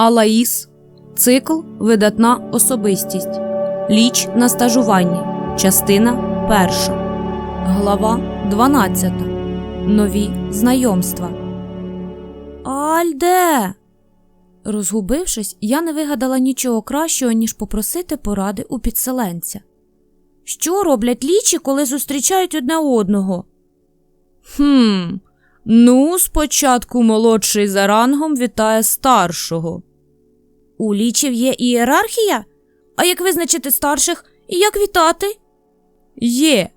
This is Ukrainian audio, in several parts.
Алаїс. Цикл Видатна особистість. Ліч на стажуванні. Частина перша. Глава 12. Нові знайомства. Альде. Розгубившись, я не вигадала нічого кращого, ніж попросити поради у підселенця. Що роблять лічі, коли зустрічають одне одного? Хм, ну, спочатку молодший за рангом вітає старшого. У лічів є ієрархія? А як визначити старших і як вітати? Є.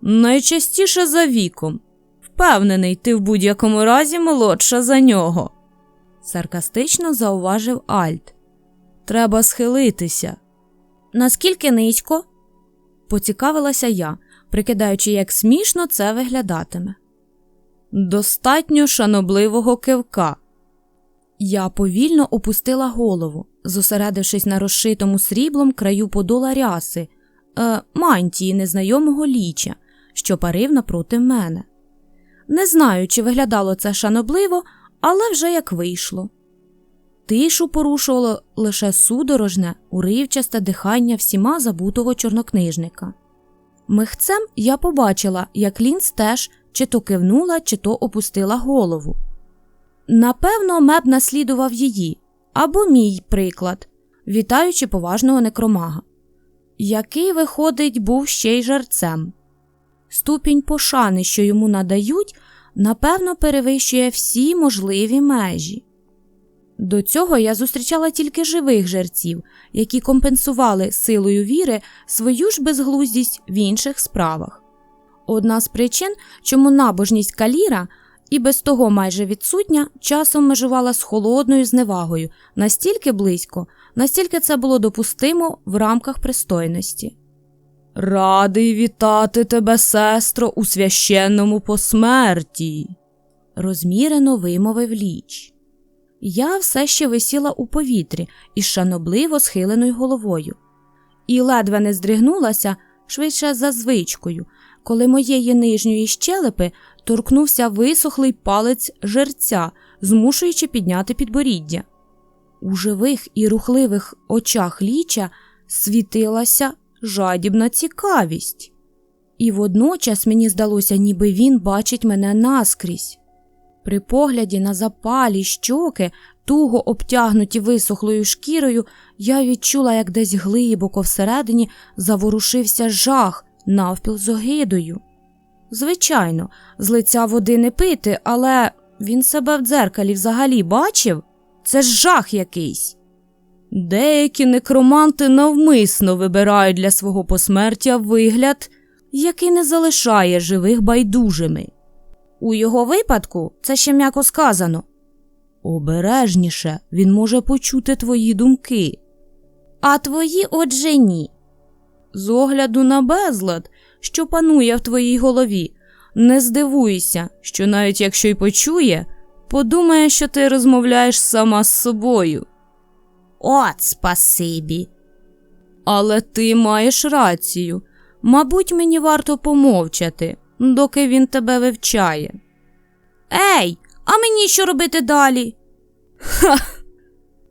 Найчастіше за віком. Впевнений, ти в будь-якому разі молодша за нього. Саркастично зауважив Альт. Треба схилитися. Наскільки низько? Поцікавилася я, прикидаючи, як смішно це виглядатиме. Достатньо шанобливого кивка. Я повільно опустила голову, зосередившись на розшитому сріблом краю подола ряси, е, мантії незнайомого ліча, що парив напроти мене. Не знаю, чи виглядало це шанобливо, але вже як вийшло. Тишу порушувало лише судорожне, уривчасте дихання всіма забутого чорнокнижника. Михцем я побачила, як Лінс теж чи то кивнула, чи то опустила голову. Напевно, меб наслідував її або мій приклад, вітаючи поважного некромага, який, виходить, був ще й жарцем. Ступінь пошани, що йому надають, напевно, перевищує всі можливі межі. До цього я зустрічала тільки живих жерців, які компенсували силою віри свою ж безглуздість в інших справах. Одна з причин, чому набожність каліра і без того майже відсутня, часом межувала з холодною зневагою настільки близько, настільки це було допустимо в рамках пристойності. Радий вітати тебе, сестро, у священному посмерті, розмірено вимовив ліч. Я все ще висіла у повітрі із шанобливо схиленою головою, і ледве не здригнулася швидше за звичкою, коли моєї нижньої щелепи торкнувся висохлий палець жерця, змушуючи підняти підборіддя. У живих і рухливих очах ліча світилася жадібна цікавість, і водночас мені здалося, ніби він бачить мене наскрізь. При погляді на запалі щоки, туго обтягнуті висохлою шкірою, я відчула, як десь глибоко всередині заворушився жах навпіл з огидою. Звичайно, з лиця води не пити, але він себе в дзеркалі взагалі бачив? Це ж жах якийсь. Деякі некроманти навмисно вибирають для свого посмертя вигляд, який не залишає живих байдужими. У його випадку це ще м'яко сказано. Обережніше він може почути твої думки. А твої отже ні. З огляду на безлад, що панує в твоїй голові, не здивуйся, що навіть якщо й почує, подумає, що ти розмовляєш сама з собою. От спасибі. Але ти маєш рацію. Мабуть, мені варто помовчати, доки він тебе вивчає. Ей, а мені що робити далі? Ха.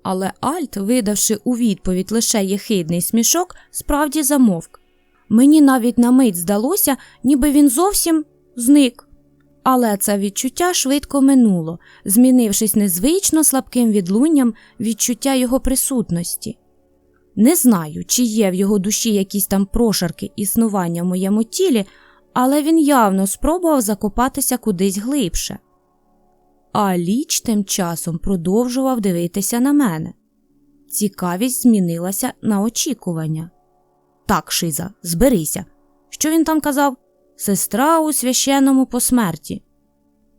Але Альт, видавши у відповідь лише єхидний смішок, справді замовк. Мені навіть на мить здалося, ніби він зовсім зник. Але це відчуття швидко минуло, змінившись незвично слабким відлунням відчуття його присутності. Не знаю, чи є в його душі якісь там прошарки існування в моєму тілі, але він явно спробував закопатися кудись глибше. А ліч тим часом продовжував дивитися на мене. Цікавість змінилася на очікування. Так, Шиза, зберися. Що він там казав? Сестра у священному посмерті.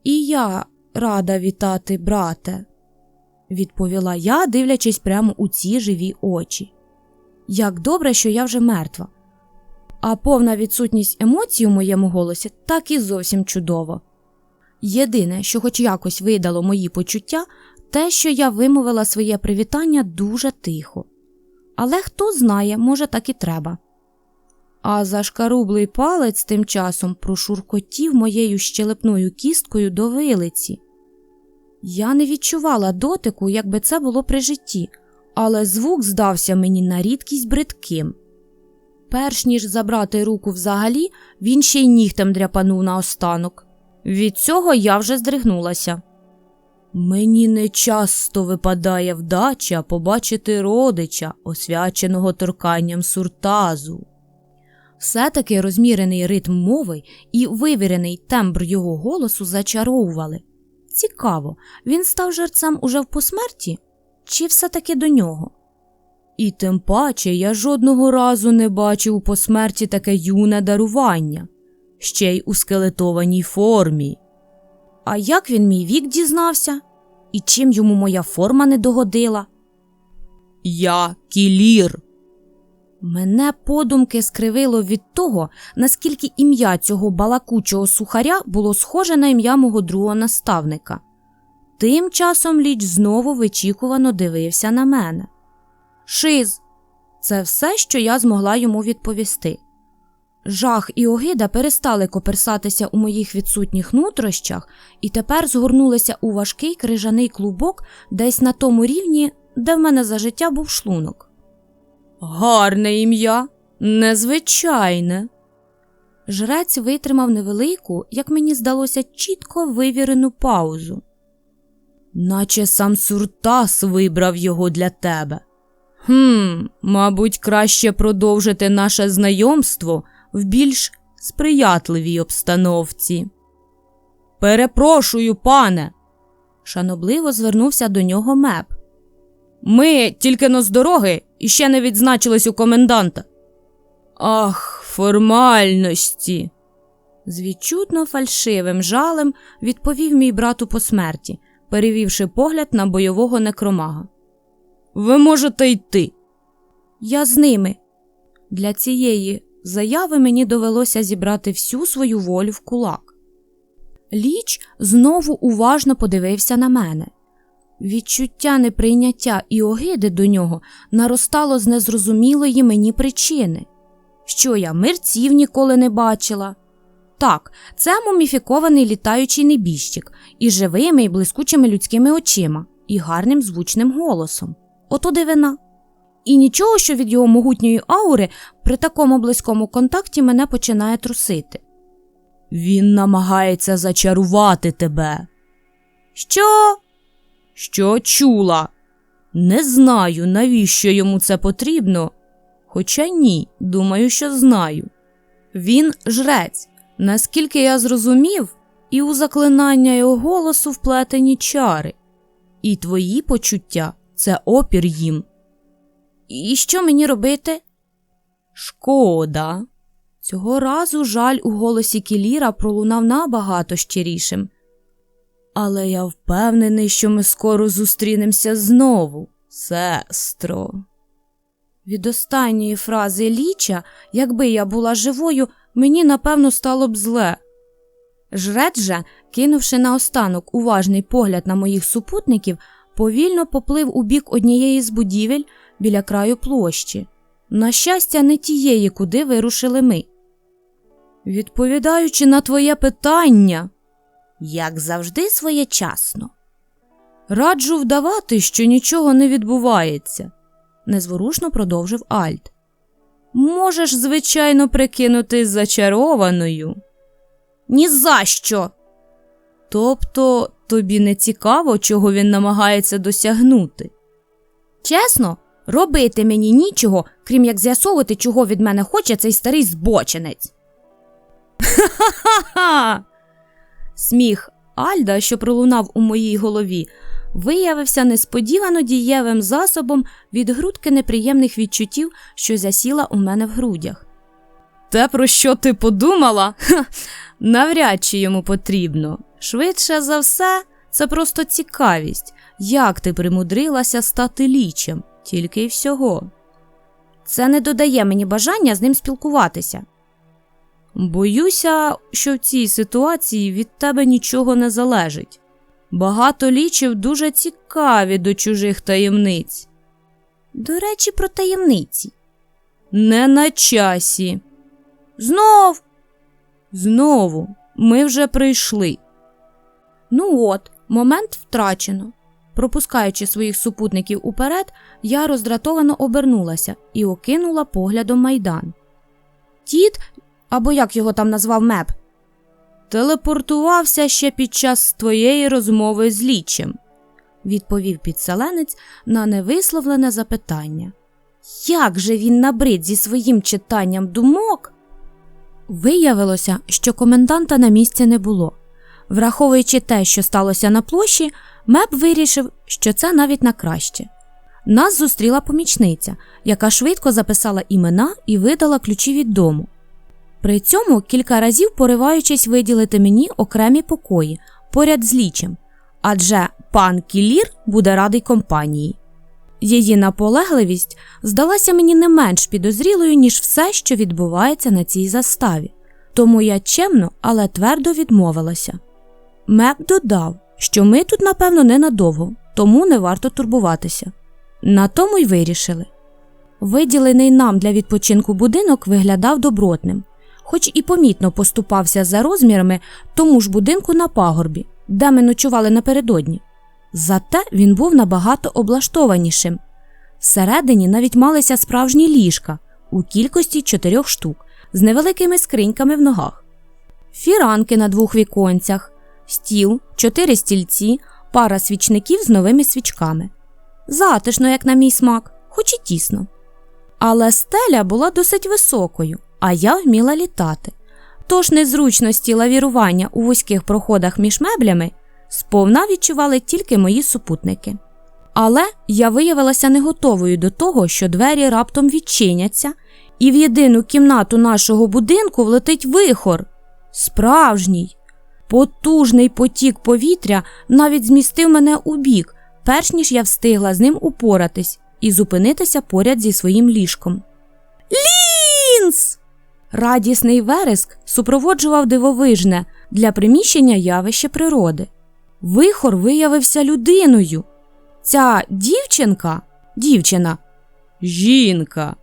І я рада вітати, брате, відповіла я, дивлячись прямо у ці живі очі. Як добре, що я вже мертва. А повна відсутність емоцій у моєму голосі так і зовсім чудово. Єдине, що хоч якось видало мої почуття, те, що я вимовила своє привітання дуже тихо. Але хто знає, може, так і треба. А зашкарублий палець тим часом прошуркотів моєю щелепною кісткою до вилиці. Я не відчувала дотику, якби це було при житті, але звук здався мені на рідкість бридким. Перш ніж забрати руку взагалі, він ще й нігтем дряпанув наостанок. Від цього я вже здригнулася. Мені не часто випадає вдача побачити родича, освяченого торканням суртазу. Все-таки розмірений ритм мови і вивірений тембр його голосу зачаровували. Цікаво, він став жерцем уже в посмерті, чи все-таки до нього? І тим паче я жодного разу не бачив у посмерті таке юне дарування, ще й у скелетованій формі. А як він мій вік дізнався? І чим йому моя форма не догодила? Я кілір. Мене подумки скривило від того, наскільки ім'я цього балакучого сухаря було схоже на ім'я мого другого наставника. Тим часом ліч знову вичікувано дивився на мене. Шиз, це все, що я змогла йому відповісти. Жах і огида перестали коперсатися у моїх відсутніх нутрощах і тепер згорнулися у важкий крижаний клубок десь на тому рівні, де в мене за життя був шлунок. Гарне ім'я, незвичайне. Жрець витримав невелику, як мені здалося, чітко вивірену паузу. Наче сам Суртас вибрав його для тебе. Хм, мабуть, краще продовжити наше знайомство в більш сприятливій обстановці. Перепрошую, пане, шанобливо звернувся до нього меп. Ми тільки но з дороги і ще не відзначились у коменданта. Ах, формальності. З відчутно фальшивим жалем відповів мій брат у посмерті, перевівши погляд на бойового некромага. Ви можете йти. Я з ними. Для цієї заяви мені довелося зібрати всю свою волю в кулак. Ліч знову уважно подивився на мене. Відчуття неприйняття і огиди до нього наростало з незрозумілої мені причини. Що я мерців ніколи не бачила. Так, це муміфікований літаючий небіжчик із живими і блискучими людськими очима і гарним звучним голосом. Ото дивина. І нічого, що від його могутньої аури при такому близькому контакті мене починає трусити. Він намагається зачарувати тебе. Що? Що чула? Не знаю, навіщо йому це потрібно. Хоча ні, думаю, що знаю. Він жрець, наскільки я зрозумів, і у заклинання його голосу вплетені чари, і твої почуття це опір їм. І що мені робити? Шкода. Цього разу жаль у голосі Кіліра пролунав набагато щирішим. Але я впевнений, що ми скоро зустрінемося знову, сестро. Від останньої фрази ліча, якби я була живою, мені напевно стало б зле. Жрець же, кинувши наостанок уважний погляд на моїх супутників, повільно поплив у бік однієї з будівель біля краю площі. На щастя, не тієї, куди вирушили ми. Відповідаючи на твоє питання, як завжди, своєчасно. Раджу вдавати, що нічого не відбувається, незворушно продовжив Альт. Можеш, звичайно, прикинутись зачарованою. «Ні за що!» Тобто тобі не цікаво, чого він намагається досягнути. Чесно, робити мені нічого, крім як з'ясовувати, чого від мене хоче цей старий збочинець. Ха-ха-ха! Сміх Альда, що пролунав у моїй голові, виявився несподівано дієвим засобом від грудки неприємних відчуттів, що засіла у мене в грудях. Те, про що ти подумала, Ха, навряд чи йому потрібно. Швидше за все, це просто цікавість, як ти примудрилася стати лічем, тільки й всього. Це не додає мені бажання з ним спілкуватися. Боюся, що в цій ситуації від тебе нічого не залежить. Багато лічів дуже цікаві до чужих таємниць. До речі, про таємниці. Не на часі. Знов. Знову ми вже прийшли. Ну от, Момент втрачено. Пропускаючи своїх супутників уперед, я роздратовано обернулася і окинула поглядом майдан. Тіт, або як його там назвав меп, Телепортувався ще під час твоєї розмови з лічем. відповів підселенець на невисловлене запитання. Як же він набрид зі своїм читанням думок? Виявилося, що коменданта на місці не було. Враховуючи те, що сталося на площі, Меп вирішив, що це навіть на краще. Нас зустріла помічниця, яка швидко записала імена і видала ключі від дому. При цьому кілька разів пориваючись виділити мені окремі покої поряд з лічем, адже пан Кілір буде радий компанії. Її наполегливість здалася мені не менш підозрілою, ніж все, що відбувається на цій заставі, тому я чемно, але твердо відмовилася. Меп додав, що ми тут, напевно, ненадовго, тому не варто турбуватися. На тому й вирішили. Виділений нам для відпочинку будинок виглядав добротним, хоч і помітно поступався за розмірами тому ж будинку на пагорбі, де ми ночували напередодні. Зате він був набагато облаштованішим. Всередині навіть малися справжні ліжка у кількості чотирьох штук з невеликими скриньками в ногах, фіранки на двох віконцях, стіл, чотири стільці, пара свічників з новими свічками. Затишно, як на мій смак, хоч і тісно. Але стеля була досить високою, а я вміла літати. Тож незручності лавірування у вузьких проходах між меблями сповна відчували тільки мої супутники. Але я виявилася не готовою до того, що двері раптом відчиняться, і в єдину кімнату нашого будинку влетить вихор. Справжній, потужний потік повітря навіть змістив мене у бік, перш ніж я встигла з ним упоратись і зупинитися поряд зі своїм ліжком. Лінс! Радісний вереск супроводжував дивовижне для приміщення явище природи. Вихор виявився людиною. Ця дівчинка, дівчина, Жінка.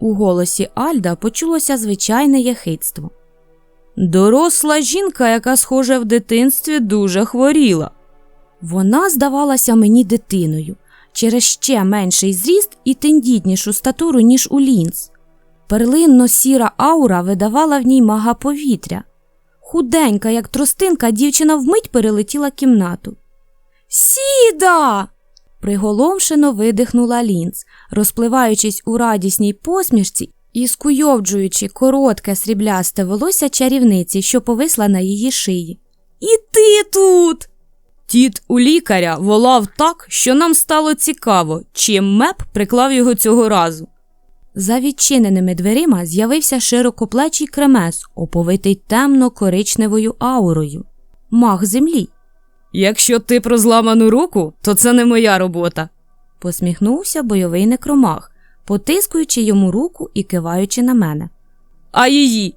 у голосі Альда почулося звичайне єхидство. Доросла жінка, яка, схоже, в дитинстві дуже хворіла. Вона здавалася мені дитиною через ще менший зріст і тендітнішу статуру, ніж у лінз. Перлинно сіра аура видавала в ній мага повітря. Худенька, як тростинка, дівчина вмить перелетіла кімнату. Сіда. приголомшено видихнула лінз, розпливаючись у радісній посмішці і скуйовджуючи коротке сріблясте волосся чарівниці, що повисла на її шиї. І ти тут. Тіт у лікаря волав так, що нам стало цікаво, чим меп приклав його цього разу. За відчиненими дверима з'явився широкоплечий кремес, оповитий темно-коричневою аурою. Мах землі. Якщо ти про зламану руку, то це не моя робота. Посміхнувся бойовий некромах, потискуючи йому руку і киваючи на мене. А її.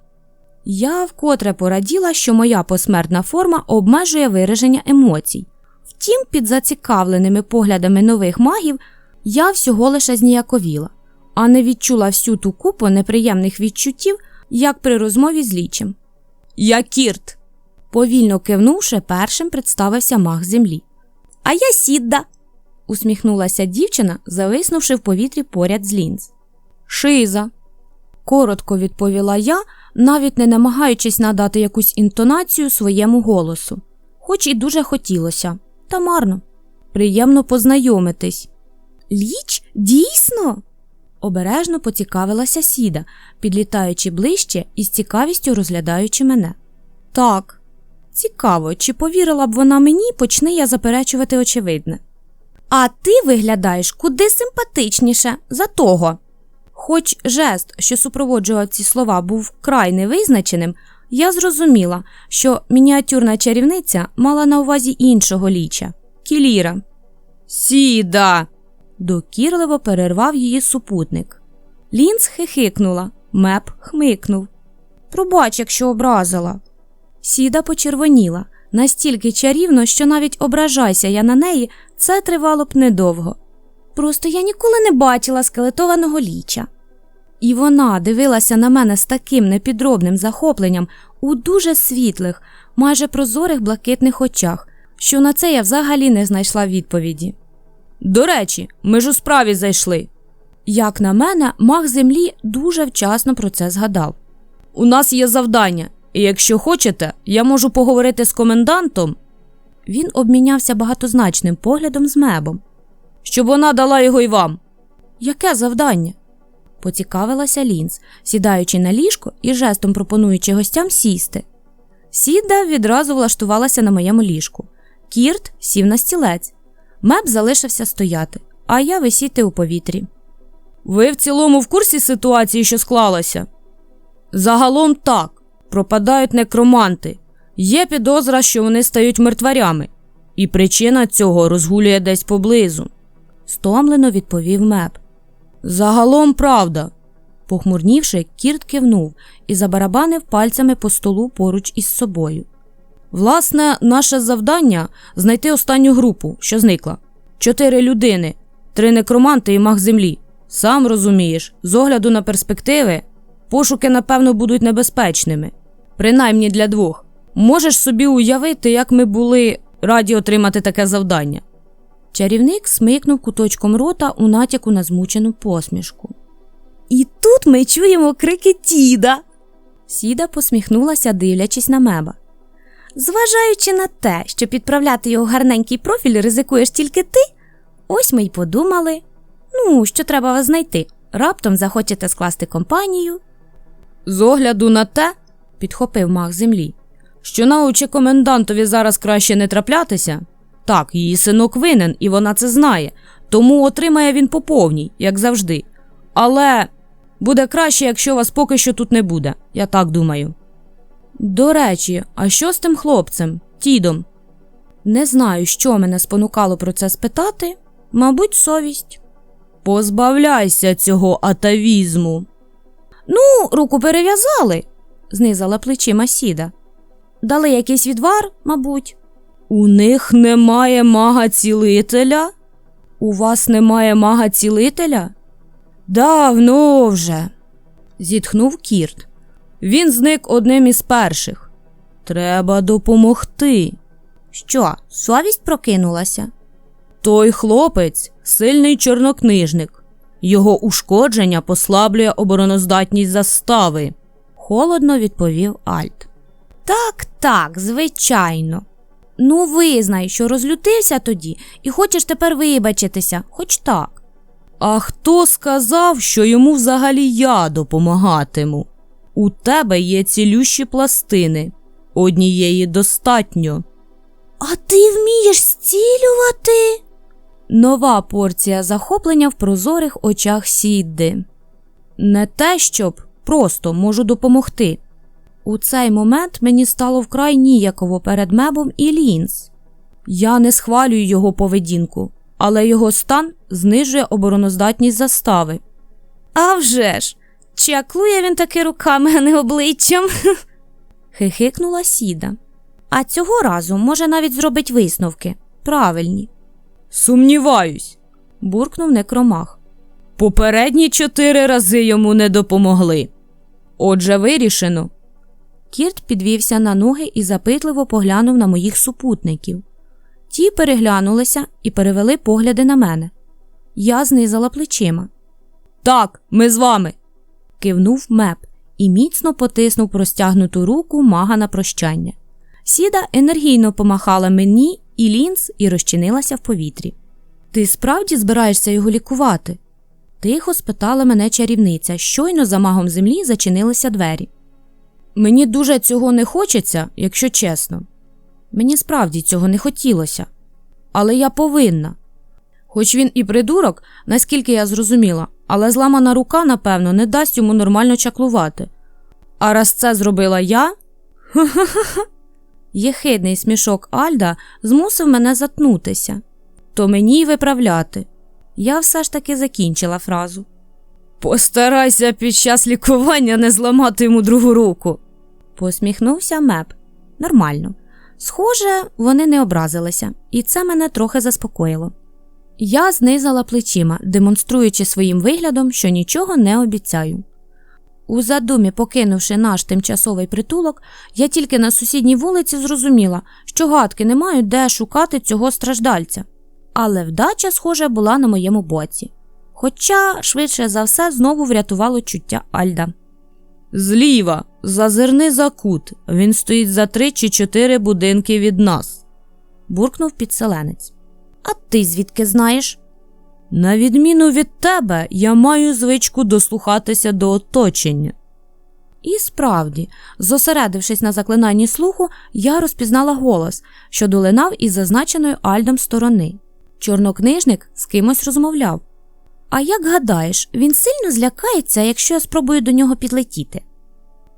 Я вкотре пораділа, що моя посмертна форма обмежує вираження емоцій. Втім, під зацікавленими поглядами нових магів я всього лише зніяковіла, а не відчула всю ту купу неприємних відчуттів, як при розмові з лічем. Я Кірт. Повільно кивнувши, першим представився маг землі. А я сідда. Усміхнулася дівчина, зависнувши в повітрі поряд з лінз. Шиза. коротко відповіла я, навіть не намагаючись надати якусь інтонацію своєму голосу. Хоч і дуже хотілося, та марно. Приємно познайомитись. Ліч, дійсно? обережно поцікавилася сіда, підлітаючи ближче і з цікавістю розглядаючи мене. Так, цікаво, чи повірила б вона мені, почни я заперечувати очевидне. А ти виглядаєш куди симпатичніше за того. Хоч жест, що супроводжував ці слова, був вкрай невизначеним, я зрозуміла, що мініатюрна чарівниця мала на увазі іншого ліча Кіліра. Сіда. Докірливо перервав її супутник. Лінз хихикнула, меп хмикнув. Пробач, якщо образила. Сіда почервоніла настільки чарівно, що навіть ображайся я на неї, це тривало б недовго. Просто я ніколи не бачила скелетованого ліча. І вона дивилася на мене з таким непідробним захопленням у дуже світлих, майже прозорих блакитних очах, що на це я взагалі не знайшла відповіді. До речі, ми ж у справі зайшли. Як на мене, маг землі дуже вчасно про це згадав. У нас є завдання, і якщо хочете, я можу поговорити з комендантом, Він обмінявся багатозначним поглядом з мебом. щоб вона дала його й вам. Яке завдання? поцікавилася Лінз, сідаючи на ліжко і жестом пропонуючи гостям сісти. Сіда відразу влаштувалася на моєму ліжку. Кірт сів на стілець. Меб залишився стояти, а я висіти у повітрі. Ви в цілому в курсі ситуації, що склалася? Загалом так. Пропадають некроманти. Є підозра, що вони стають мертварями, і причина цього розгулює десь поблизу. Стомлено відповів меб. Загалом правда. Похмурнівши, Кірт кивнув і забарабанив пальцями по столу поруч із собою. Власне, наше завдання знайти останню групу, що зникла. Чотири людини, три некроманти і маг землі. Сам розумієш, з огляду на перспективи, пошуки, напевно, будуть небезпечними. Принаймні для двох. Можеш собі уявити, як ми були раді отримати таке завдання. Чарівник смикнув куточком рота у натяку на змучену посмішку. І тут ми чуємо крики Тіда. Сіда посміхнулася, дивлячись на меба. Зважаючи на те, що підправляти його гарненький профіль ризикуєш тільки ти, ось ми й подумали. Ну, що треба вас знайти. Раптом захочете скласти компанію. З огляду на те, підхопив маг землі, що на очі комендантові зараз краще не траплятися. Так, її синок винен, і вона це знає, тому отримає він по повній, як завжди. Але буде краще, якщо вас поки що тут не буде, я так думаю. До речі, а що з тим хлопцем, Тідом? Не знаю, що мене спонукало про це спитати, мабуть, совість. Позбавляйся цього атавізму. Ну, руку перев'язали, знизала плечима сіда. Дали якийсь відвар, мабуть. У них немає мага цілителя? У вас немає мага цілителя? Давно вже, зітхнув Кірт. Він зник одним із перших. Треба допомогти. Що, совість прокинулася? Той хлопець сильний чорнокнижник. Його ушкодження послаблює обороноздатність застави, холодно відповів Альт. Так, так, звичайно. Ну, визнай, що розлютився тоді і хочеш тепер вибачитися, хоч так. А хто сказав, що йому взагалі я допомагатиму? У тебе є цілющі пластини, однієї достатньо. А ти вмієш зцілювати? Нова порція захоплення в прозорих очах Сідди. Не те, щоб просто можу допомогти. У цей момент мені стало вкрай ніяково перед мебом і лінз. Я не схвалюю його поведінку, але його стан знижує обороноздатність застави. А вже ж! Чаклує він таки руками, а не обличчям. хихикнула сіда. А цього разу може навіть зробить висновки. Правильні. Сумніваюсь, буркнув некромах. Попередні чотири рази йому не допомогли. Отже, вирішено. Кірт підвівся на ноги і запитливо поглянув на моїх супутників. Ті переглянулися і перевели погляди на мене. Я знизала плечима. Так, ми з вами. кивнув меп і міцно потиснув простягнуту руку мага на прощання. Сіда енергійно помахала мені і лінз і розчинилася в повітрі. Ти справді збираєшся його лікувати? Тихо спитала мене чарівниця, щойно за магом землі зачинилися двері. Мені дуже цього не хочеться, якщо чесно. Мені справді цього не хотілося, але я повинна. Хоч він і придурок, наскільки я зрозуміла, але зламана рука, напевно, не дасть йому нормально чаклувати. А раз це зробила я. Єхидний смішок Альда змусив мене затнутися, то мені й виправляти. Я все ж таки закінчила фразу. Постарайся під час лікування не зламати йому другу руку. Посміхнувся меп. Нормально. Схоже, вони не образилися, і це мене трохи заспокоїло. Я знизала плечима, демонструючи своїм виглядом, що нічого не обіцяю. У задумі, покинувши наш тимчасовий притулок, я тільки на сусідній вулиці зрозуміла, що гадки не мають де шукати цього страждальця. Але вдача, схоже, була на моєму боці. Хоча, швидше за все, знову врятувало чуття Альда. Зліва, зазирни за кут. Він стоїть за три чи чотири будинки від нас. буркнув підселенець. А ти звідки знаєш? На відміну від тебе, я маю звичку дослухатися до оточення. І справді, зосередившись на заклинанні слуху, я розпізнала голос, що долинав із зазначеної Альдом сторони. Чорнокнижник з кимось розмовляв. А як гадаєш, він сильно злякається, якщо я спробую до нього підлетіти?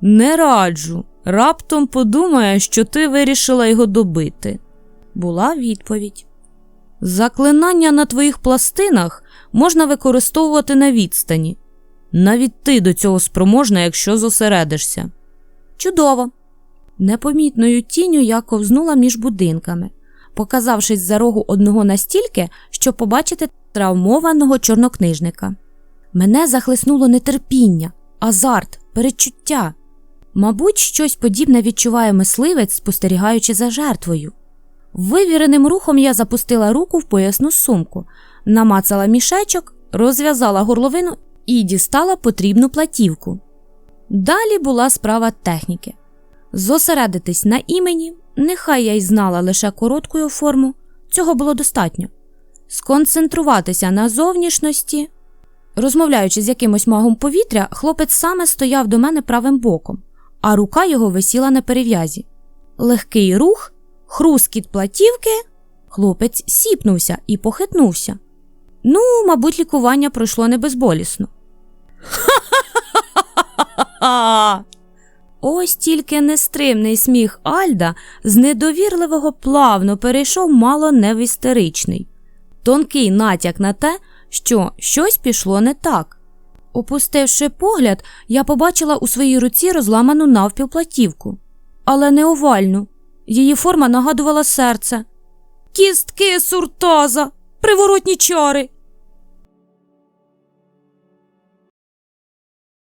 Не раджу. Раптом подумає, що ти вирішила його добити. Була відповідь. Заклинання на твоїх пластинах можна використовувати на відстані. Навіть ти до цього спроможна, якщо зосередишся. Чудово. Непомітною тінню я ковзнула між будинками, показавшись за рогу одного настільки, щоб побачити травмованого чорнокнижника. Мене захлеснуло нетерпіння, азарт, перечуття. Мабуть, щось подібне відчуває мисливець, спостерігаючи за жертвою. Вивіреним рухом я запустила руку в поясну сумку, намацала мішечок, розв'язала горловину і дістала потрібну платівку. Далі була справа техніки. Зосередитись на імені, нехай я й знала лише коротку його форму, цього було достатньо. Сконцентруватися на зовнішності. Розмовляючи з якимось магом повітря, хлопець саме стояв до мене правим боком, а рука його висіла на перев'язі. Легкий рух, хрускіт платівки, хлопець сіпнувся і похитнувся. Ну, мабуть, лікування пройшло не безболісно. А! Ось тільки нестримний сміх Альда з недовірливого плавно перейшов мало не в істеричний, тонкий натяк на те, що щось пішло не так. Опустивши погляд, я побачила у своїй руці розламану навпіл платівку, але не овальну. Її форма нагадувала серце. Кістки суртаза, приворотні чари.